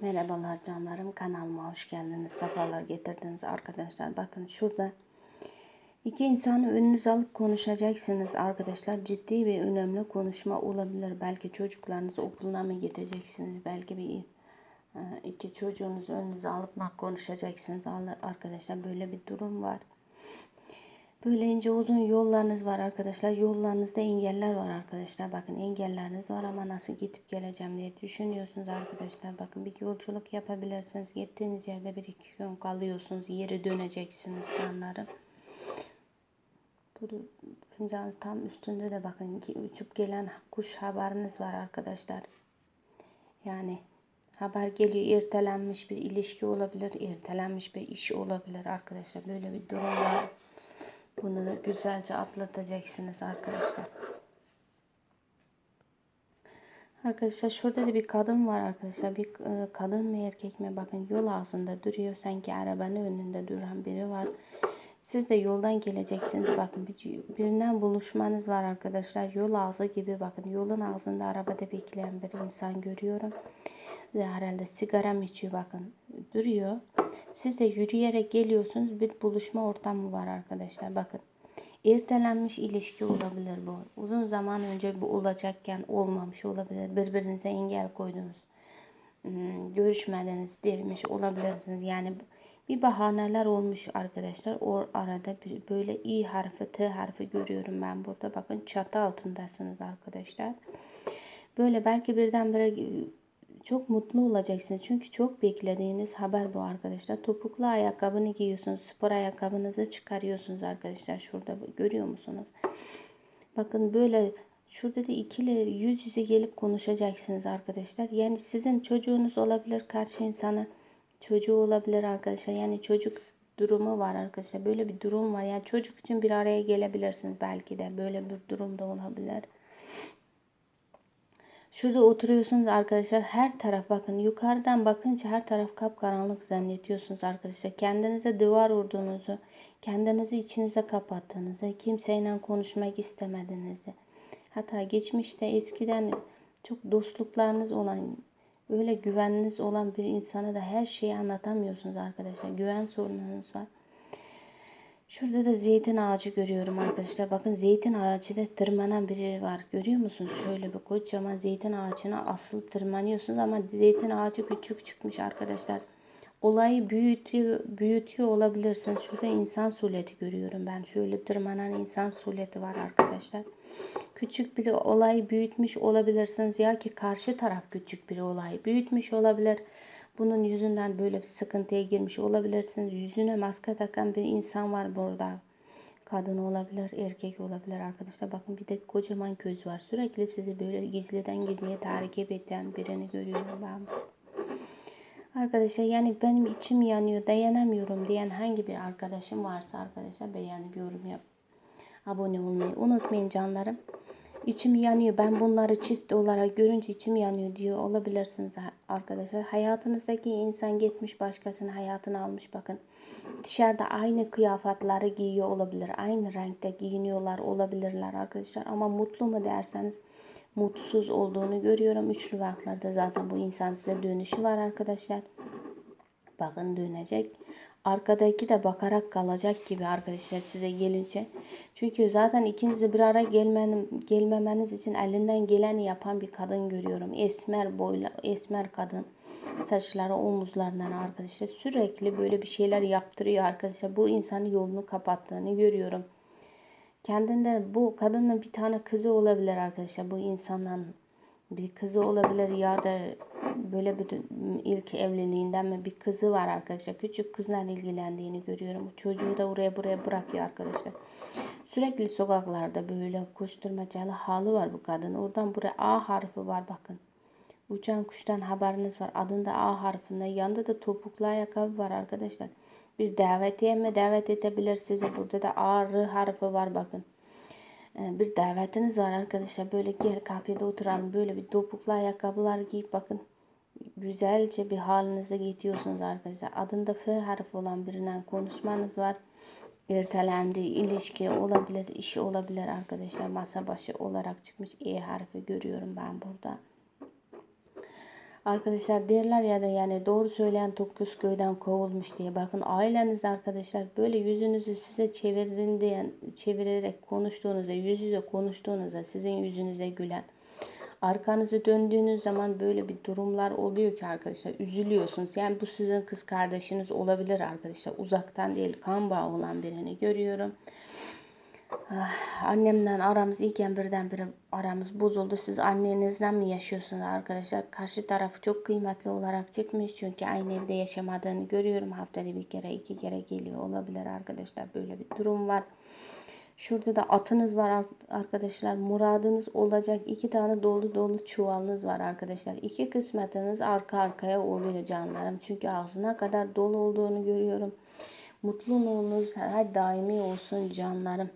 Merhabalar canlarım kanalıma hoş geldiniz. Sefalar getirdiniz arkadaşlar. Bakın şurada iki insanı önünüze alıp konuşacaksınız arkadaşlar. Ciddi ve önemli konuşma olabilir. Belki çocuklarınızı okuluna mı gideceksiniz? Belki bir e, iki çocuğunuzu önünüze alıp konuşacaksınız arkadaşlar. Böyle bir durum var. Böyle ince uzun yollarınız var arkadaşlar. Yollarınızda engeller var arkadaşlar. Bakın engelleriniz var ama nasıl gidip geleceğim diye düşünüyorsunuz arkadaşlar. Bakın bir yolculuk yapabilirsiniz. Gittiğiniz yerde bir iki gün kalıyorsunuz. Yeri döneceksiniz canlarım. Bu fincanın tam üstünde de bakın uçup gelen kuş haberiniz var arkadaşlar. Yani haber geliyor ertelenmiş bir ilişki olabilir, ertelenmiş bir iş olabilir arkadaşlar. Böyle bir durum var. Bunu da güzelce atlatacaksınız arkadaşlar. Arkadaşlar şurada da bir kadın var arkadaşlar. Bir e, kadın mı erkek mi? Bakın yol ağzında duruyor. Sanki arabanın önünde duran biri var. Siz de yoldan geleceksiniz. Bakın bir, birinden buluşmanız var arkadaşlar. Yol ağzı gibi bakın. Yolun ağzında arabada bekleyen bir insan görüyorum. Herhalde sigara mı içiyor bakın. Duruyor. Siz de yürüyerek geliyorsunuz. Bir buluşma ortamı var arkadaşlar. Bakın. Ertelenmiş ilişki olabilir bu. Uzun zaman önce bu olacakken olmamış olabilir. Birbirinize engel koydunuz. Hmm, görüşmediniz demiş olabilirsiniz. Yani bir bahaneler olmuş arkadaşlar. O arada bir böyle i harfi, t harfi görüyorum ben burada. Bakın çatı altındasınız arkadaşlar. Böyle belki birdenbire çok mutlu olacaksınız. Çünkü çok beklediğiniz haber bu arkadaşlar. Topuklu ayakkabını giyiyorsunuz. Spor ayakkabınızı çıkarıyorsunuz arkadaşlar. Şurada görüyor musunuz? Bakın böyle şurada da ikili yüz yüze gelip konuşacaksınız arkadaşlar. Yani sizin çocuğunuz olabilir karşı insana. Çocuğu olabilir arkadaşlar. Yani çocuk durumu var arkadaşlar. Böyle bir durum var. Yani çocuk için bir araya gelebilirsiniz belki de. Böyle bir durum da olabilir. Şurada oturuyorsunuz arkadaşlar. Her taraf bakın yukarıdan bakınca her taraf kapkaranlık zannediyorsunuz arkadaşlar. Kendinize duvar vurduğunuzu, kendinizi içinize kapattığınızı, kimseyle konuşmak istemediğinizi. Hatta geçmişte eskiden çok dostluklarınız olan, öyle güveniniz olan bir insana da her şeyi anlatamıyorsunuz arkadaşlar. Güven sorununuz var. Şurada da zeytin ağacı görüyorum arkadaşlar. Bakın zeytin ağacına tırmanan biri var. Görüyor musunuz? Şöyle bir kocaman zeytin ağacına asılıp tırmanıyorsunuz ama zeytin ağacı küçük çıkmış arkadaşlar. Olayı büyütüyor, büyütüyor olabilirsiniz. Şurada insan suleti görüyorum ben. Şöyle tırmanan insan suleti var arkadaşlar. Küçük bir olayı büyütmüş olabilirsiniz ya ki karşı taraf küçük bir olayı büyütmüş olabilir. Bunun yüzünden böyle bir sıkıntıya girmiş olabilirsiniz. Yüzüne maske takan bir insan var burada. Kadın olabilir, erkek olabilir arkadaşlar. Bakın bir de kocaman göz var. Sürekli sizi böyle gizliden gizliye takip eden birini görüyorum ben. Arkadaşlar yani benim içim yanıyor, dayanamıyorum diyen hangi bir arkadaşım varsa arkadaşlar beğenip yorum yap. Abone olmayı unutmayın canlarım. İçim yanıyor. Ben bunları çift olarak görünce içim yanıyor diyor olabilirsiniz arkadaşlar. Hayatınızdaki insan gitmiş başkasının hayatını almış bakın. Dışarıda aynı kıyafetleri giyiyor olabilir. Aynı renkte giyiniyorlar olabilirler arkadaşlar. Ama mutlu mu derseniz mutsuz olduğunu görüyorum. Üçlü vakitlerde zaten bu insan size dönüşü var arkadaşlar. Bakın dönecek. Arkadaki de bakarak kalacak gibi arkadaşlar size gelince. Çünkü zaten ikinizi bir ara gelmen, gelmemeniz için elinden geleni yapan bir kadın görüyorum. Esmer boyla, esmer kadın. Saçları omuzlarından arkadaşlar sürekli böyle bir şeyler yaptırıyor arkadaşlar. Bu insanın yolunu kapattığını görüyorum. Kendinde bu kadının bir tane kızı olabilir arkadaşlar. Bu insanların bir kızı olabilir ya da böyle bir ilk evliliğinden mi bir kızı var arkadaşlar. Küçük kızla ilgilendiğini görüyorum. Çocuğu da oraya buraya bırakıyor arkadaşlar. Sürekli sokaklarda böyle koşturmacalı halı var bu kadın. Oradan buraya A harfi var bakın. Uçan kuştan haberiniz var. Adında A harfinde. Yanında da topuklu ayakkabı var arkadaşlar. Bir davetiye mi davet edebilir sizi. Burada da A, R harfi var bakın. Ee, bir davetiniz var arkadaşlar. Böyle gel kafede oturalım. Böyle bir topuklu ayakkabılar giyip bakın güzelce bir halinize gidiyorsunuz arkadaşlar. Adında F harfi olan birinden konuşmanız var. Ertelendi, ilişki olabilir, işi olabilir arkadaşlar. Masa başı olarak çıkmış E harfi görüyorum ben burada. Arkadaşlar derler ya da yani doğru söyleyen dokuz köyden kovulmuş diye. Bakın aileniz arkadaşlar böyle yüzünüzü size çevirdiğinde çevirerek konuştuğunuzda yüz yüze konuştuğunuzda sizin yüzünüze gülen arkanızı döndüğünüz zaman böyle bir durumlar oluyor ki arkadaşlar üzülüyorsunuz. Yani bu sizin kız kardeşiniz olabilir arkadaşlar. Uzaktan değil kan bağı olan birini görüyorum. Ah, annemden aramız iyiken birdenbire aramız bozuldu. Siz annenizden mi yaşıyorsunuz arkadaşlar? Karşı tarafı çok kıymetli olarak çıkmış. Çünkü aynı evde yaşamadığını görüyorum. Haftada bir kere iki kere geliyor olabilir arkadaşlar. Böyle bir durum var. Şurada da atınız var arkadaşlar. Muradınız olacak. iki tane dolu dolu çuvalınız var arkadaşlar. İki kısmetiniz arka arkaya oluyor canlarım. Çünkü ağzına kadar dolu olduğunu görüyorum. Mutluluğunuz her daimi olsun canlarım.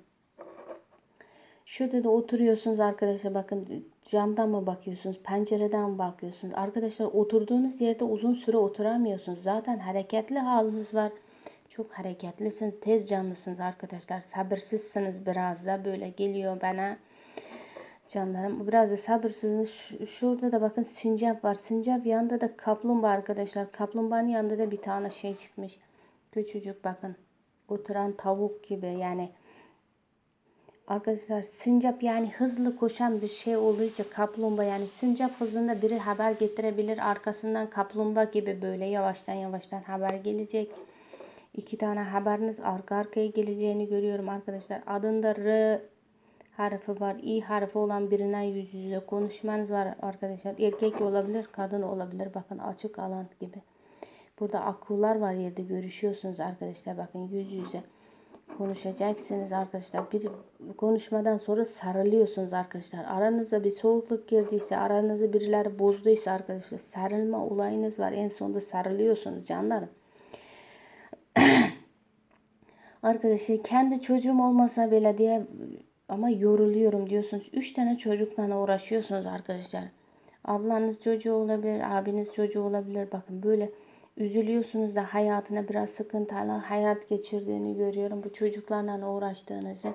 Şurada da oturuyorsunuz arkadaşlar bakın camdan mı bakıyorsunuz pencereden mi bakıyorsunuz arkadaşlar oturduğunuz yerde uzun süre oturamıyorsunuz zaten hareketli haliniz var çok hareketlisiniz tez canlısınız arkadaşlar. Sabırsızsınız. Biraz da böyle geliyor bana. Canlarım biraz da sabırsızsınız şurada da bakın sincap var. Sincap yanında da kaplumbağa arkadaşlar. Kaplumbağanın yanında da bir tane şey çıkmış. Küçücük bakın. Oturan tavuk gibi yani. Arkadaşlar sincap yani hızlı koşan bir şey için kaplumbağa yani sincap hızında biri haber getirebilir. Arkasından kaplumbağa gibi böyle yavaştan yavaştan haber gelecek. İki tane haberiniz arka arkaya geleceğini görüyorum arkadaşlar. Adında R harfi var. İ harfi olan birinden yüz yüze konuşmanız var arkadaşlar. Erkek olabilir, kadın olabilir. Bakın açık alan gibi. Burada akullar var yerde görüşüyorsunuz arkadaşlar. Bakın yüz yüze konuşacaksınız arkadaşlar. Bir konuşmadan sonra sarılıyorsunuz arkadaşlar. Aranıza bir soğukluk girdiyse, aranızı birileri bozduysa arkadaşlar sarılma olayınız var. En sonunda sarılıyorsunuz canlarım. Arkadaşlar kendi çocuğum olmasa bile diye ama yoruluyorum diyorsunuz. Üç tane çocukla uğraşıyorsunuz arkadaşlar. Ablanız çocuğu olabilir, abiniz çocuğu olabilir. Bakın böyle üzülüyorsunuz da hayatına biraz sıkıntılı hayat geçirdiğini görüyorum. Bu çocuklarla uğraştığınızı,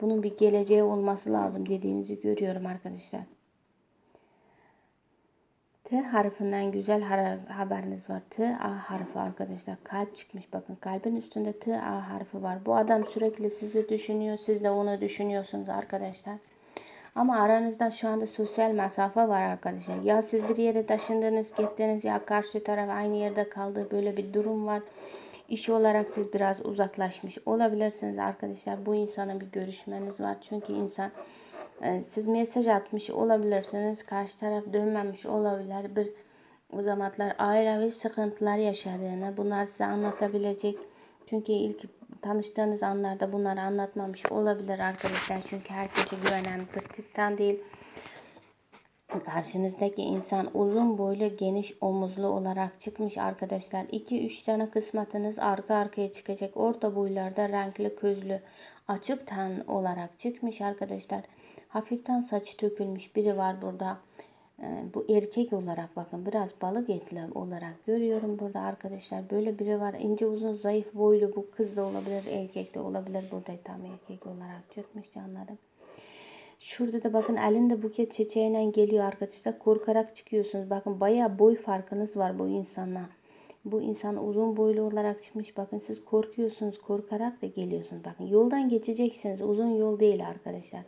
bunun bir geleceği olması lazım dediğinizi görüyorum arkadaşlar. T harfinden güzel haberiniz var. T A harfi arkadaşlar. Kalp çıkmış bakın. Kalbin üstünde T A harfi var. Bu adam sürekli sizi düşünüyor. Siz de onu düşünüyorsunuz arkadaşlar. Ama aranızda şu anda sosyal mesafe var arkadaşlar. Ya siz bir yere taşındınız, gittiniz ya karşı taraf aynı yerde kaldı. Böyle bir durum var. İş olarak siz biraz uzaklaşmış olabilirsiniz arkadaşlar. Bu insana bir görüşmeniz var. Çünkü insan siz mesaj atmış olabilirsiniz. Karşı taraf dönmemiş olabilir. Bir o zamanlar ailevi sıkıntılar yaşadığını bunlar size anlatabilecek. Çünkü ilk tanıştığınız anlarda bunları anlatmamış olabilir arkadaşlar. Çünkü herkese güvenen bir tipten değil. Karşınızdaki insan uzun boylu geniş omuzlu olarak çıkmış arkadaşlar. 2-3 tane kısmetiniz arka arkaya çıkacak. Orta boylarda renkli közlü açık ten olarak çıkmış arkadaşlar. Hafiften saçı dökülmüş biri var burada. Ee, bu erkek olarak bakın biraz balık etli olarak görüyorum burada arkadaşlar. Böyle biri var ince uzun zayıf boylu bu kız da olabilir erkek de olabilir. Burada tam erkek olarak çıkmış canlarım. Şurada da bakın elinde buket çiçeğiyle geliyor arkadaşlar. Korkarak çıkıyorsunuz. Bakın baya boy farkınız var bu insanla. Bu insan uzun boylu olarak çıkmış. Bakın siz korkuyorsunuz. Korkarak da geliyorsunuz. Bakın yoldan geçeceksiniz. Uzun yol değil arkadaşlar.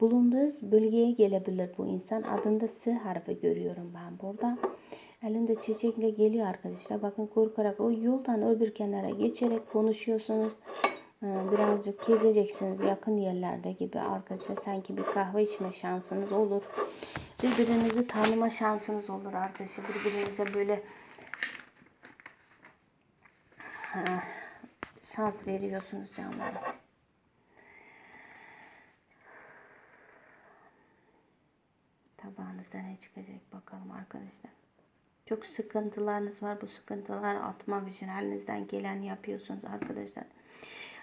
Bulunduğunuz bölgeye gelebilir bu insan. Adında S harfi görüyorum ben burada. Elinde çiçekle geliyor arkadaşlar. Bakın korkarak o yoldan öbür kenara geçerek konuşuyorsunuz. Ee, birazcık gezeceksiniz yakın yerlerde gibi arkadaşlar. Sanki bir kahve içme şansınız olur. Birbirinizi tanıma şansınız olur arkadaşlar. Birbirinize böyle şans veriyorsunuz canlarım. Tabağınızda ne çıkacak bakalım arkadaşlar. Çok sıkıntılarınız var. Bu sıkıntıları atmak için elinizden gelen yapıyorsunuz arkadaşlar.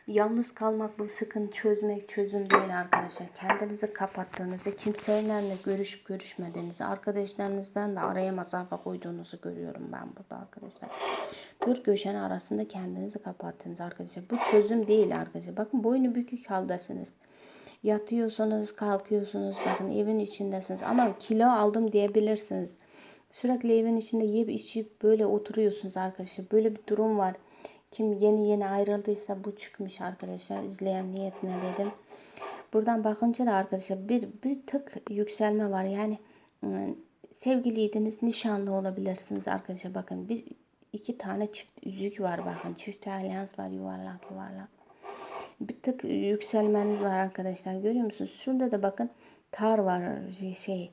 Yalnız kalmak bu sıkıntı çözmek çözüm değil arkadaşlar. Kendinizi kapattığınızı, kimseyle görüşüp görüşmediğinizi, arkadaşlarınızdan da araya mesafe koyduğunuzu görüyorum ben burada arkadaşlar. Dört köşen arasında kendinizi kapattınız arkadaşlar. Bu çözüm değil arkadaşlar. Bakın boynu bükük haldasınız. Yatıyorsunuz, kalkıyorsunuz. Bakın evin içindesiniz. Ama kilo aldım diyebilirsiniz. Sürekli evin içinde yiyip içip böyle oturuyorsunuz arkadaşlar. Böyle bir durum var. Kim yeni yeni ayrıldıysa bu çıkmış arkadaşlar. İzleyen niyetine dedim. Buradan bakınca da arkadaşlar bir, bir tık yükselme var. Yani ıı, sevgiliydiniz nişanlı olabilirsiniz arkadaşlar. Bakın bir iki tane çift yüzük var bakın. Çift alyans var yuvarlak yuvarlak. Bir tık yükselmeniz var arkadaşlar. Görüyor musunuz? Şurada da bakın tar var şey, şey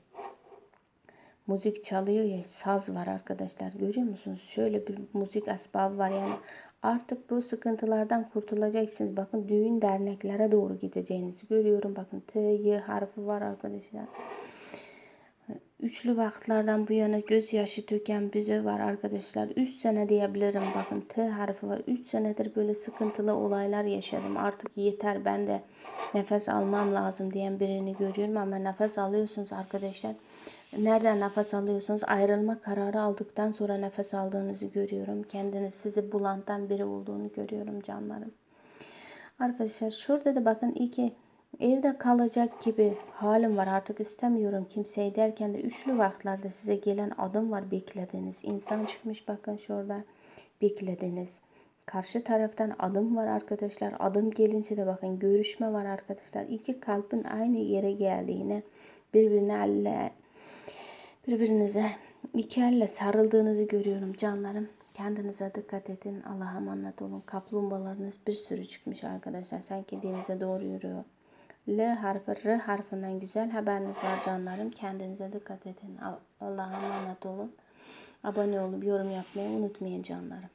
müzik çalıyor ya saz var arkadaşlar görüyor musunuz? Şöyle bir müzik asbabı var yani artık bu sıkıntılardan kurtulacaksınız. Bakın düğün derneklere doğru gideceğinizi görüyorum. Bakın T, Y harfi var arkadaşlar. Üçlü vaktlerden bu yana gözyaşı töken bize var arkadaşlar. 3 sene diyebilirim. Bakın T harfi var. 3 senedir böyle sıkıntılı olaylar yaşadım. Artık yeter ben de nefes almam lazım diyen birini görüyorum. Ama nefes alıyorsunuz arkadaşlar. Nereden nefes alıyorsunuz? Ayrılma kararı aldıktan sonra nefes aldığınızı görüyorum. Kendiniz sizi bulantan biri olduğunu görüyorum canlarım. Arkadaşlar şurada da bakın iki evde kalacak gibi halim var artık istemiyorum kimseyi derken de üçlü vaktlerde size gelen adım var beklediniz. İnsan çıkmış bakın şurada beklediniz. Karşı taraftan adım var arkadaşlar. Adım gelince de bakın görüşme var arkadaşlar. İki kalbin aynı yere geldiğini birbirine elle birbirinize iki elle sarıldığınızı görüyorum canlarım. Kendinize dikkat edin. Allah'a emanet olun. Kaplumbağalarınız bir sürü çıkmış arkadaşlar. Sanki denize doğru yürüyor. L harfi R harfinden güzel haberiniz var canlarım. Kendinize dikkat edin. Allah'a emanet olun. Abone olup yorum yapmayı unutmayın canlarım.